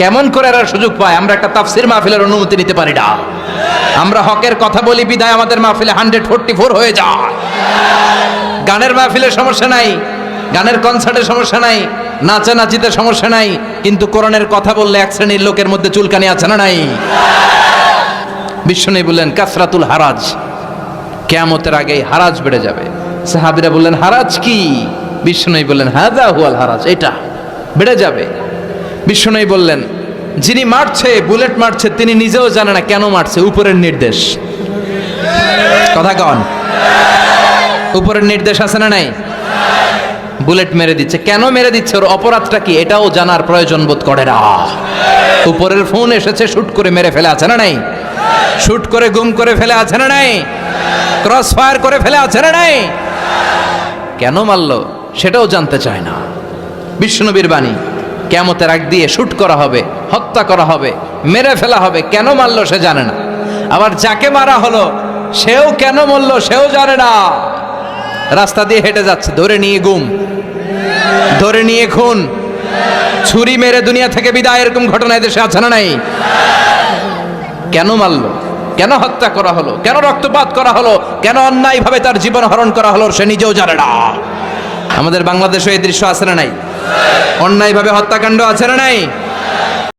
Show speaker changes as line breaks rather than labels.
কেমন করে এরা সুযোগ পায়? আমরা একটা তাফসির মাহফিলের অনুমতি নিতে পারি না। আমরা হকের কথা বলি, বিদায় আমাদের মাহফিলে হান্ড্রেড ফোরটি ফোর হয়ে যায়। গানের মাহফিলে সমস্যা নাই, গানের কনসার্টে সমস্যা নাই, নাচা নাচিতে সমস্যা নাই, কিন্তু কোরআনের কথা বললে এক শ্রেণির লোকের মধ্যে চুলকানি আছে না নাই? বিশ্বনী বললেন, কাসরাতুল হারাজ, কেয়ামতের আগেই হারাজ বেড়ে যাবে। সাহাবিরা বললেন, হারাজ কি? বিশ্বনবী বললেন হাদা হুয়াল হারাজ, এটা বেড়ে যাবে। বিশ্বনবী বললেন, যিনি মারছে, বুলেট মারছে, তিনি নিজেও জানে না কেন মারছে। উপরের নির্দেশ। কথা কন। উপরের নির্দেশ আছে না নাই? বুলেট মেরে দিচ্ছে। কেন মেরে দিচ্ছে? ওর অপরাধটা কি? এটাও জানার প্রয়োজন বোধ করে না। উপরের ফোন এসেছে, শুট করে মেরে ফেলে আছে না নাই? শুট করে গুম করে ফেলে আছে না নাই? ক্রস ফায়ার করে ফেলে আছে না নাই? কেন মারল? সেটাও জানতে চায় না। বিষ্ণুবীর বাণী। কেমতের আগ দিয়ে শুট করা হবে, হত্যা করা হবে, মেরে ফেলা হবে, কেন মারলো সে জানে না। আবার যাকে মারা হলো, সেও কেন মরলো সেও জানে না। রাস্তা দিয়ে হেঁটে যাচ্ছে, ধরে নিয়ে গুম ধরে নিয়ে খুন। ছুরি মেরে দুনিয়া থেকে বিদায়, এরকম ঘটনা দেশে আছে না নাই? কেন মারলো? কেন হত্যা করা হলো? কেন রক্তপাত করা হলো? কেন অন্যায়ভাবে তার জীবন হরণ করা হলো, সে নিজেও জানে না। আমাদের বাংলাদেশে এই দৃশ্য আছে না নাই? অন্যায়ভাবে হত্যাকাণ্ড আছে না নাই?